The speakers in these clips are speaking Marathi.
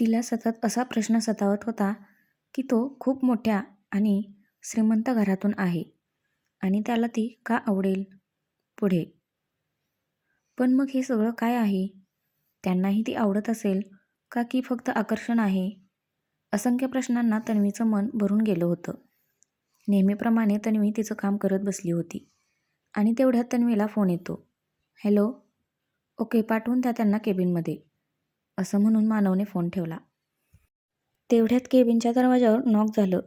तिला सतत असा प्रश्न सतावत होता की तो खूप मोठ्या आणि श्रीमंत घरातून आहे आणि त्याला ती का आवडेल पुढे? पण मग हे सगळं काय आहे? त्यांनाही ती आवडत असेल का की फक्त आकर्षण आहे? असंख्य प्रश्नांना तन्वीचं मन भरून गेलं होतं. नेहमीप्रमाणे तन्वी तिचं काम करत बसली होती आणि तेवढ्यात तन्वीला फोन येतो. हॅलो? ओके पाठवून द्या त्यांना केबिनमध्ये. असं म्हणून मानवने फोन ठेवला. तेवढ्यात केबिनच्या दरवाजावर नॉक झालं.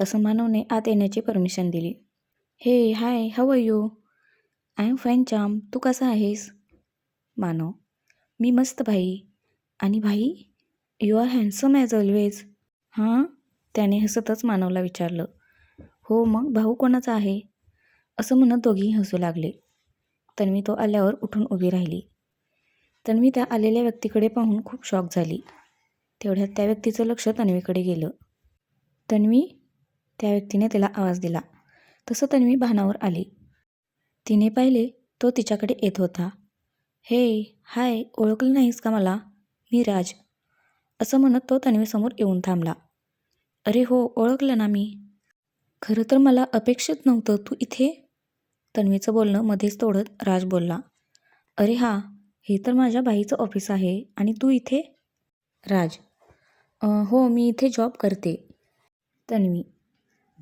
तसं मानवने आत येण्याची परमिशन दिली. हे हाय हव यू आय एम फाईन चाम तू कसा आहेस? मानव मी मस्त भाई. आणि भाई you are handsome as always हां? त्याने हसतच मानवला विचारलं. हो मग भाऊ कोणाचा आहे? असं म्हणत दोघीही हसू लागले. तन्वी तो आल्यावर उठून उभी राहिली. तन्वी त्या आलेल्या व्यक्तीकडे पाहून खूप शॉक झाली. तेवढ्यात त्या व्यक्तीचं लक्ष तन्वीकडे गेलं. तन्वी त्या व्यक्तीने तिला आवाज दिला. तसं तन्वी भानावर आली. तिने पाहिले तो तिच्याकडे येत होता. हे हाय ओळखलं नाहीस का मला? मी राज. असं म्हणत तो तन्वीसमोर येऊन थांबला. अरे हो ओळखलं ना मी. खरं तर मला अपेक्षित नव्हतं तू इथे? तन्वीचं बोलणं मध्येच तोडत राज बोलला. अरे हां हे तर माझ्या बाईचं ऑफिस आहे आणि तू इथे? राज. हो मी इथे जॉब करते. तन्वी.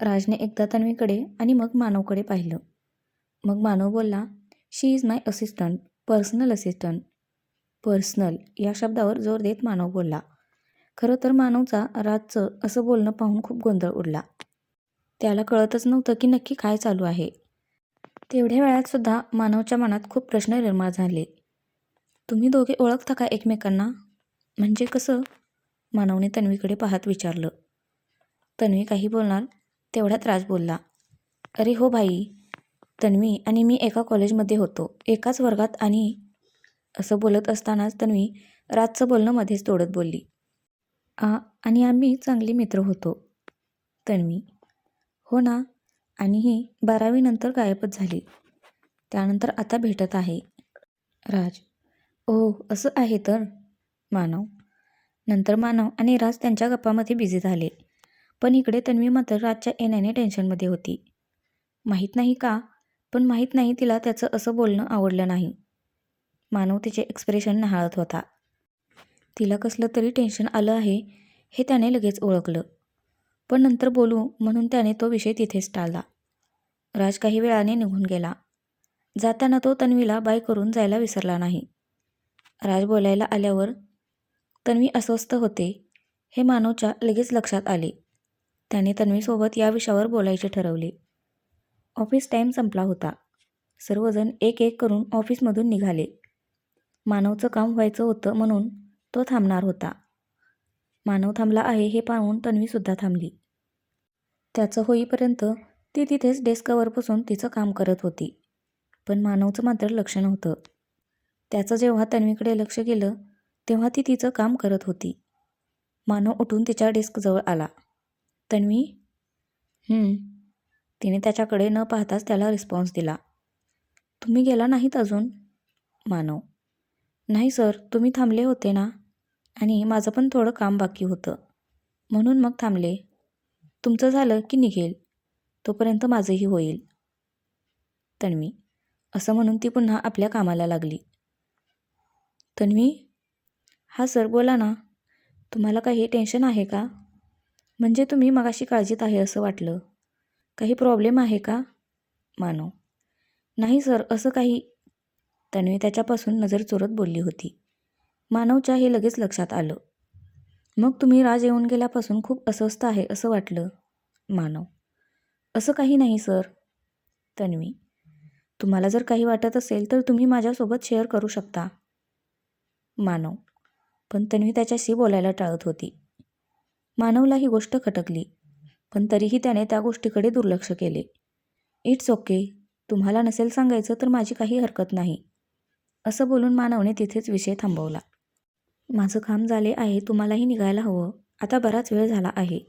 राजने एकदा तन्वीकडे आणि मग मानवकडे पाहिलं. मग मानव बोलला she is my assistant personal assistant personal या शब्दावर जोर देत मानव बोलला. खरं तर मानवचा राजचं असं बोलणं पाहून खूप गोंधळ उडला. त्याला कळतच नव्हतं की नक्की काय चालू आहे. तेवढ्या वेळात सुद्धा मानवच्या मनात खूप प्रश्न निर्माण झाले. तुम्ही दोघे ओळखता का एकमेकांना? म्हणजे कसं? मानवने तन्वीकडे पाहत विचारलं. तन्वी काही बोलणार तेवढ्यात राज बोलला अरे हो भाई तन्वी आणि मी एका कॉलेजमध्ये होतो. एकाच वर्गात आणि असं बोलत असतानाच तन्वी राजचं बोलणं मध्येच तोडत बोलली. आ आणि आम्ही चांगले मित्र होतो. तन्वी हो ना आणि ही बारावीनंतर गायबच झाली. त्यानंतर आता भेटत आहे. राज ओ असं आहे तर. मानव. नंतर मानव आणि राज त्यांच्या गप्पामध्ये बिझी झाले. पण इकडे तन्वी मात्र राजच्या येण्याने टेन्शनमध्ये होती. माहीत नाही का? पण माहीत नाही तिला त्याचं असं बोलणं आवडलं नाही. मानव तिचे एक्सप्रेशन न्हाळत होता. तिला कसलं तरी टेन्शन आलं आहे हे त्याने लगेच ओळखलं. पण नंतर बोलू म्हणून त्याने तो विषय तिथेच टाळला. राज काही वेळाने निघून गेला. जाताना तो तन्वीला बाय करून जायला विसरला नाही. राज बोलायला आल्यावर तन्वी अस्वस्थ होते. हे मानवच्या लगेच लक्षात आले. त्याने तन्वीसोबत या विषयावर बोलायचे ठरवले. ऑफिस टाईम संपला होता. सर्वजण एक एक करून ऑफिसमधून निघाले. मानवचं काम व्हायचं होतं म्हणून तो थांबणार होता. मानव थांबला आहे हे पाहून तन्वीसुद्धा थांबली. त्याचं होईपर्यंत ती तिथेच डेस्कवर बसून तिचं काम करत होती. पण मानवचं मात्र लक्ष नव्हतं. त्याचं जेव्हा तन्वीकडे लक्ष गेलं तेव्हा ती तिचं काम करत होती. मानव उठून तिच्या डेस्कजवळ आला. तन्वी. तिने त्याच्याकडे न पाहताच त्याला रिस्पॉन्स दिला. तुम्ही गेला नाहीत अजून? मानव. नाही सर. तुम्ही थांबले होते ना? आणि माझं पण थोडं काम बाकी होतं. म्हणून मग थांबले. तुमचं झालं की निघेल. तोपर्यंत माझंही होईल. तन्वी. असं म्हणून ती पुन्हा आपल्या कामाला लागली. तन्वी हा सर बोला ना तुम्हाला काही टेन्शन आहे का? म्हणजे तुम्ही मगाशी काळजीत आहे असं वाटलं. काही प्रॉब्लेम आहे का? मानव नाही सर असं काही. तन्वी त्याच्यापासून नजर चोरत बोलली होती. मानवच्या हे लगेच लक्षात आलं. मग तुम्ही राज येऊन गेल्यापासून खूप अस्वस्थ आहे असं वाटलं मानव असं काही नाही सर तन्वी. तुम्हाला जर काही वाटत असेल तर तुम्ही माझ्यासोबत शेअर करू शकता. मानव. पण तन्वी त्याच्याशी बोलायला टाळत होती. मानवला ही गोष्ट खटकली पण तरीही त्याने त्या गोष्टीकडे दुर्लक्ष केले. इट्स ओके तुम्हाला नसेल सांगायचं तर माझी काही हरकत नाही असं बोलून मानवने तिथेच विषय थांबवला. माझं काम झाले आहे तुम्हालाही निघायला हवं. आता बराच वेळ झाला आहे.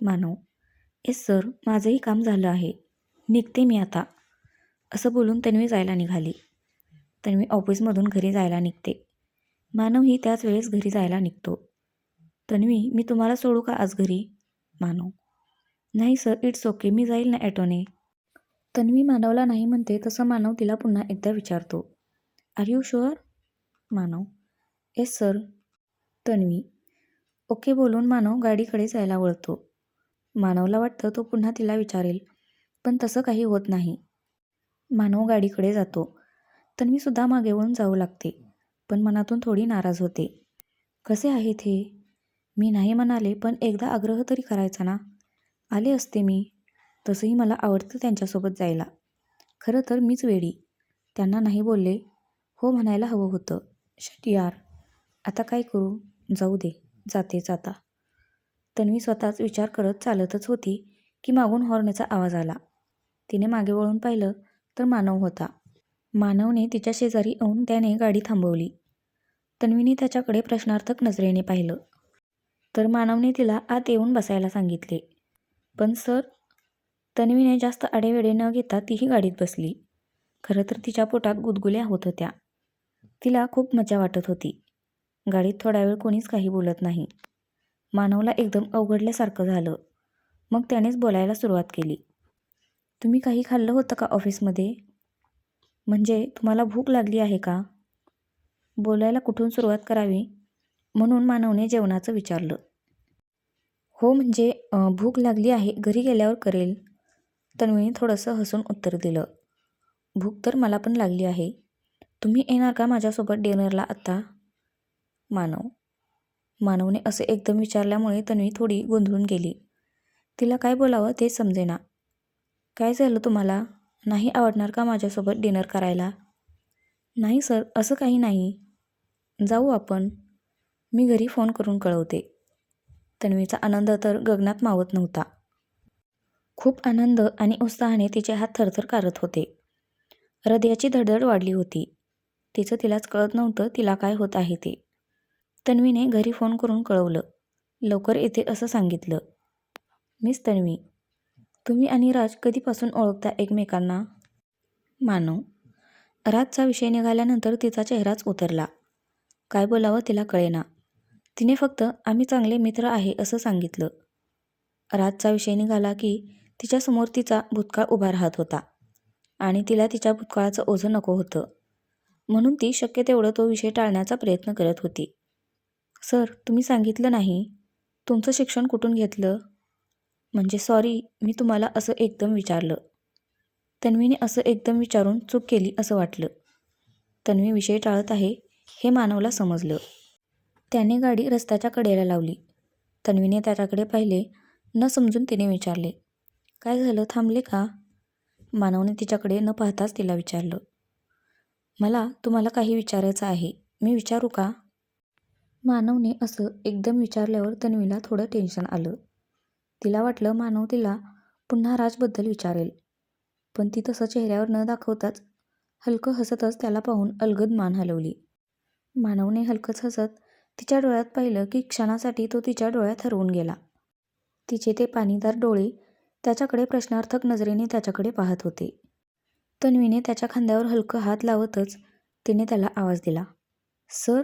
मानव येस सर माझंही काम झालं आहे. निघते मी आता असं बोलून तन्वी जायला निघाली. तन्वी ऑफिसमधून घरी जायला निघते. मानव ही त्याच वेळेस घरी जायला निघतो. तन्वी मी तुम्हाला सोडू का आज घरी? मानव. नाही सर इट्स ओके मी जाईल ना ॲटोने. तन्वी मानवला नाही म्हणते तसं मानव तिला पुन्हा एकदा विचारतो. Are you sure Manav. Yes sir Tanvi. Okay बोलून मानव गाडीकडे जायला वळतो. मानवला वाटतं तो पुन्हा तिला विचारेल पण तसं काही होत नाही. मानव गाडीकडे जातो. तन्वीसुद्धा मागे वळून जाऊ लागते. पण मनातून थोडी नाराज होते. कसे आहेत हे? मी नाही म्हणाले पण एकदा आग्रह तरी करायचा ना? आले असते मी. तसंही मला आवडतं त्यांच्यासोबत जायला. खरं तर मीच वेडी. त्यांना नाही बोलले. हो म्हणायला हवं होतं. शट यार. आता काय करू? जाऊ दे. जातेच आता. तन्वी स्वतःच विचार करत चालतच होती की मागून हॉर्नचा आवाज आला. तिने मागे वळून पाहिलं तर मानव होता. मानवने तिच्या शेजारी येऊन त्याने गाडी थांबवली. तन्वीने त्याच्याकडे प्रश्नार्थक नजरेने पाहिलं. तर मानवने तिला आत येऊन बसायला सांगितले. पण सर तन्वीने जास्त आडेवेडे न घेता तीही गाडीत बसली. खरं तर तिच्या पोटात गुदगुल्या होत होत्या. तिला खूप मजा वाटत होती. गाडीत थोडा वेळ कोणीच काही बोलत नाही. मानवला एकदम अवघडल्यासारखं झालं. मग त्यानेच बोलायला सुरुवात केली. तुम्ही काही खाल्लं होतं का ऑफिसमध्ये? म्हणजे तुम्हाला भूक लागली आहे का? बोलायला कुठून सुरुवात करावी? म्हणून मानवने जेवणाचं विचारलं. हो म्हणजे भूक लागली आहे घरी गेल्यावर करेल. तन्वीने थोडंसं हसून उत्तर दिलं. भूक तर मला पण लागली आहे. तुम्ही येणार का माझ्यासोबत डिनरला आत्ता मानव. मानवने असे एकदम विचारल्यामुळे तन्वी थोडी गोंधळून गेली. तिला काय बोलावं ते समजेना. काय झालं तुम्हाला? नाही आवडणार का माझ्यासोबत डिनर करायला? नाही सर असं काही नाही. जाऊ आपण. मी घरी फोन करून कळवते. तन्वीचा आनंद तर गगनात मावत नव्हता. खूप आनंद आणि उत्साहाने तिचे हात थरथर कारत होते. हृदयाची धडधड वाढली होती. तिचं तिलाच कळत नव्हतं तिला काय होत आहे ते. तन्वीने घरी फोन करून कळवलं. लवकर येते असं सांगितलं. मिस तन्वी तुम्ही आणि राज कधीपासून ओळखता एकमेकांना? मानव. राजचा विषय निघाल्यानंतर तिचा चेहराच उतरला. काय बोलावं तिला कळेना. तिने फक्त आम्ही चांगले मित्र आहे असं सांगितलं. राजचा विषय निघाला की तिच्यासमोर तिचा भूतकाळ उभा राहत होता आणि तिला तिच्या भूतकाळाचं ओझं नको होतं. म्हणून ती शक्य तेवढं तो विषय टाळण्याचा प्रयत्न करत होती. सर तुम्ही सांगितलं नाही. तुमचं शिक्षण कुठून घेतलं? म्हणजे सॉरी मी तुम्हाला असं एकदम विचारलं. तन्वीने असं एकदम विचारून चूक केली असं वाटलं. तन्वी विषय टाळत आहे हे मानवला समजलं. त्याने गाडी रस्त्याच्या कडेला लावली. तन्वीने त्याच्याकडे पाहिले न समजून तिने विचारले काय झालं थांबले का? मानवने तिच्याकडे न पाहताच तिला विचारलं मला तुम्हाला काही विचारायचं आहे मी विचारू का? मानवने असं एकदम विचारल्यावर तन्वीला थोडं टेन्शन आलं. तिला वाटलं मानव तिला पुन्हा राजबद्दल विचारेल. पण ती तसं चेहऱ्यावर न दाखवताच हलकं हसतच त्याला पाहून अलगद मान हलवली. मानवने हलकंच हसत तिच्या डोळ्यात पाहिलं की क्षणासाठी तो तिच्या डोळ्यात हरवून गेला. तिचे ते पाणीदार डोळे त्याच्याकडे प्रश्नार्थक नजरेने त्याच्याकडे पाहत होते. तन्वीने त्याच्या खांद्यावर हलकं हात लावतच तिने त्याला आवाज दिला. सर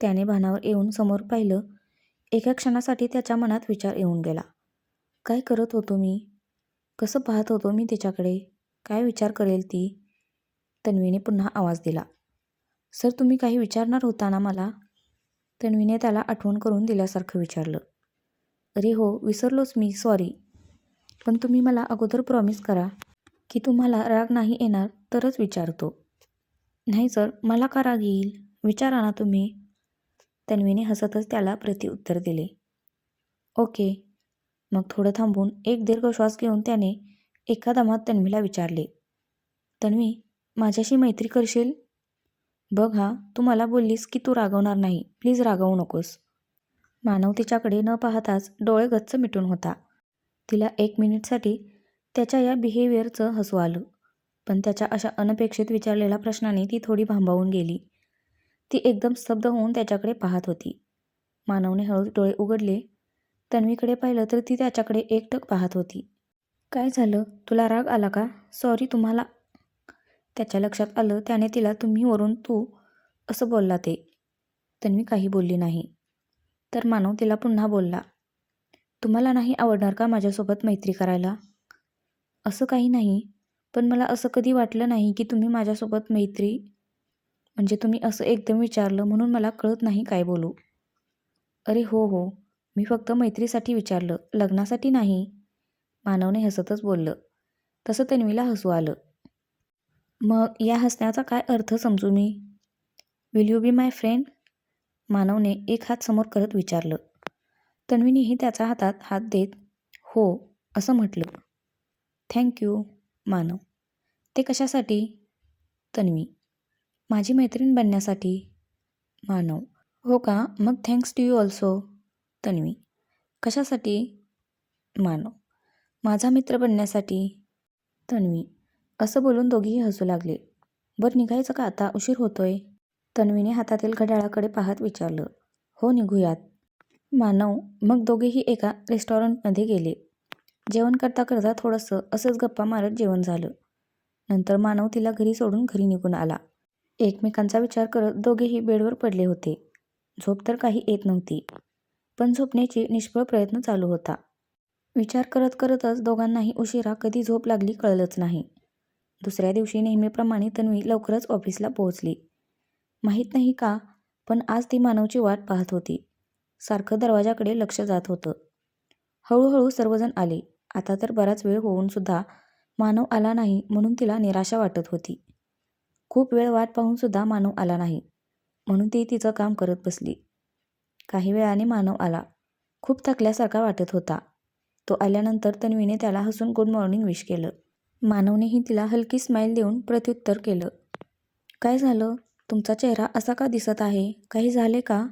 त्याने भानावर येऊन समोर पाहिलं एका क्षणासाठी त्याच्या मनात विचार येऊन गेला. काय करत होतो मी? कसं पाहत होतो मी तिच्याकडे? काय विचार करेल ती? तन्वीने पुन्हा आवाज दिला. सर तुम्ही काही विचारणार होता ना मला? तन्वीने त्याला आठवण करून दिल्यासारखं विचारलं. अरे हो विसरलोच मी सॉरी पण तुम्ही मला अगोदर प्रॉमिस करा की तुम्हाला राग नाही येणार तरच विचारतो. नाही सर मला का राग येईल? विचारा ना तुम्ही. तन्वीने हसतच त्याला प्रतिउत्तर दिले. ओके. मग थोडं थांबून एक दीर्घ श्वास घेऊन त्याने एका दमात तन्वीला विचारले तन्वी माझ्याशी मैत्री करशील? बघ हा तू मला बोललीस की तू रागवणार नाही प्लीज रागवू नकोस. मानव तिच्याकडे न पाहताच डोळे गच्च मिटून होता. तिला एक मिनिटसाठी त्याच्या या बिहेवियरचं हसू आलं पण त्याच्या अशा अनपेक्षित विचारलेल्या प्रश्नाने ती थोडी भांबावून गेली. ती एकदम स्तब्ध होऊन त्याच्याकडे पाहत होती. मानवने हळूच डोळे उघडले तन्वीकडे पाहिलं तर ती त्याच्याकडे एकटक पाहत होती. काय झालं? तुला राग आला का? सॉरी तुम्हाला. त्याच्या लक्षात आलं त्याने तिला तुम्ही वरून तू असं बोलला ते. तन्वी काही बोलली नाही. तर मानव तिला पुन्हा बोलला तुम्हाला नाही आवडणार का माझ्यासोबत मैत्री करायला? असं काही नाही. पण मला असं कधी वाटलं नाही की तुम्ही माझ्यासोबत मैत्री म्हणजे तुम्ही असं एकदम विचारलं म्हणून मला कळत नाही काय बोलू. अरे हो हो. मी फक्त मैत्रीसाठी विचारलं लग्नासाठी नाही. मानवने हसतच बोललं. तसं तन्वीला हसू आलं. मग या हसण्याचा काय अर्थ समजू मी? Will you be my friend मानवने एक हात समोर करत विचारलं. तन्वीनेही त्याचा हातात हात देत हो असं म्हटलं. Thank you Manav. ते कशासाठी? तन्वी. माझी मैत्रीण बनण्यासाठी. मानव. हो का? मग thanks to you also Tanvi. कशासाठी? मानव माझा मित्र बनण्यासाठी. तन्वी. असं बोलून दोघीही हसू लागले. बरं निघायचं का आता? उशीर होतोय. तन्वीने हातातील घड्याळाकडे पाहत विचारलं. हो निघूयात. मानव मग दोघेही एका रेस्टॉरंटमध्ये गेले. जेवण करता करता थोडंसं असंच गप्पा मारत जेवण झालं. नंतर मानव तिला घरी सोडून घरी निघून आला. एकमेकांचा विचार करत दोघेही बेडवर पडले होते. झोप तर काही येत नव्हती. पण झोपण्याची निष्फळ प्रयत्न चालू होता. विचार करत करतच दोघांनाही उशिरा कधी झोप लागली कळलंच नाही. दुसऱ्या दिवशी नेहमीप्रमाणे तन्वी लवकरच ऑफिसला पोहोचली. माहीत नाही का पण आज ती मानवची वाट पाहत होती. सारखं दरवाजाकडे लक्ष जात होतं. हळूहळू सर्वजण आले. आता तर बराच वेळ होऊन सुद्धा मानव आला नाही म्हणून तिला निराशा वाटत होती. खूप वेळ वाट पाहून सुद्धा मानव आला नाही म्हणून ती तिचं काम करत बसली. काही वेळाने मानव आला. खूप थकल्यासारखा वाटत होता. तो आल्यानंतर तन्वीने त्याला हसून गुड मॉर्निंग विश केलं. मानवनेही तिला हलकी स्माईल देऊन प्रत्युत्तर केलं. काय झालं? तुमचा चेहरा असा का दिसत आहे? काही झाले का?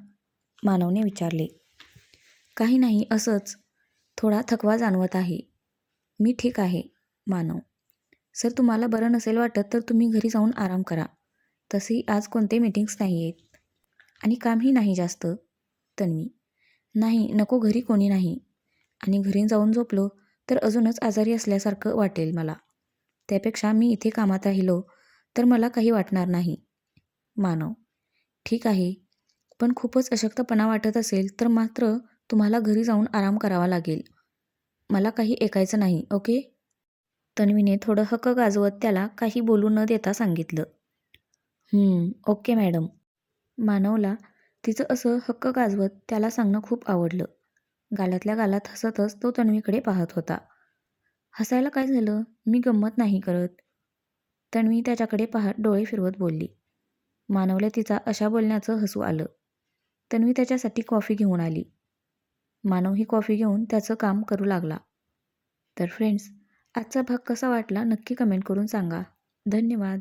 मानवने विचारले. काही नाही असंच. थोडा थकवा जाणवत आहे. मी ठीक आहे मानव. सर तुम्हाला बरं नसेल वाटत तर तुम्ही घरी जाऊन आराम करा. तसेही आज कोणते मीटिंग्स नाही आहेत आणि कामही नाही जास्त. तन्वी. नाही नको घरी कोणी नाही. आणि घरी जाऊन झोपलो तर अजूनच आजारी असल्यासारखं वाटेल मला. त्यापेक्षा मी इथे कामात राहिलो तर मला काही वाटणार नाही. मानव. ठीक आहे. पण खूपच अशक्तपणा वाटत असेल तर मात्र तुम्हाला घरी जाऊन आराम करावा लागेल. मला काही ऐकायचं नाही ओके? तन्वीने थोडं हक्क गाजवत त्याला काही बोलू न देता सांगितलं. Okay madam. मानवला तिचं असं हक्क गाजवत त्याला सांगणं खूप आवडलं. गालातल्या गालात हसतच तो तन्वीकडे पाहत होता. हसायला काय झालं? मी गंमत नाही करत. तन्वी त्याच्याकडे पाहत डोळे फिरवत बोलली. मानवला तिचा अशा बोलण्याचं हसू आलं. तन्वी त्याच्यासाठी कॉफी घेऊन आली. मानव ही कॉफी घेऊन त्याचं काम करू लागला. तर फ्रेंड्स आजचा भाग कसा वाटला नक्की कमेंट करून सांगा. धन्यवाद.